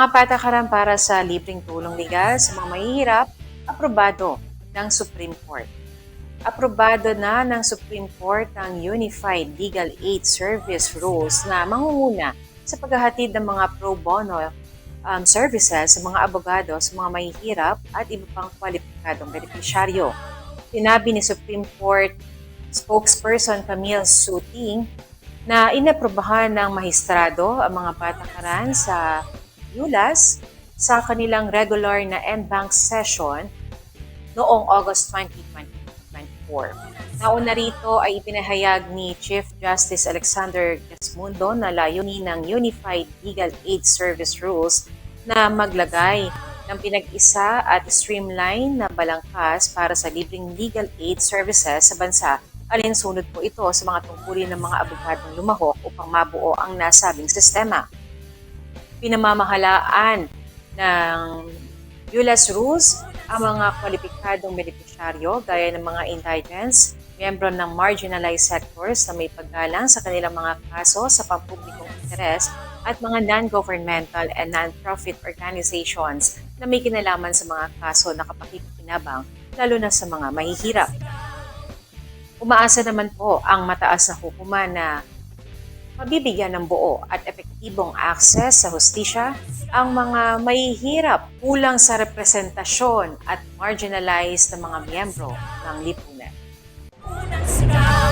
Mga patakaran para sa libreng tulong legal sa mga mahihirap, aprobado ng Supreme Court. Aprobado na ng Supreme Court ang Unified Legal Aid Service Rules na mangunguna sa paghahatid ng mga pro bono um, services sa mga abogado sa mga mahihirap at iba pang kwalipikadong benepisyaryo. Sinabi ni Supreme Court spokesperson Camille Suting na inaprobahan ng mahistrado ang mga patakaran sa ULAS sa kanilang regular na en-bank session noong August 2024. Nauna rito ay ipinahayag ni Chief Justice Alexander Gasmundo na layunin ng Unified Legal Aid Service Rules na maglagay ng pinag-isa at streamline na balangkas para sa libreng legal aid services sa bansa alinsunod po ito sa mga tungkulin ng mga abogadong lumahok upang mabuo ang nasabing sistema. Pinamamahalaan ng ULAS rules ang mga kwalipikadong benepisyaryo gaya ng mga indigents, miyembro ng marginalized sectors na may paggalang sa kanilang mga kaso sa pampublikong interes at mga non-governmental and non-profit organizations na may kinalaman sa mga kaso na kapakipakinabang lalo na sa mga mahihirap. Umaasa naman po ang mataas na hukuman na mabibigyan ng buo at epektibong akses sa hustisya ang mga may hirap, kulang sa representasyon at marginalized na mga miyembro ng lipunan. Unang!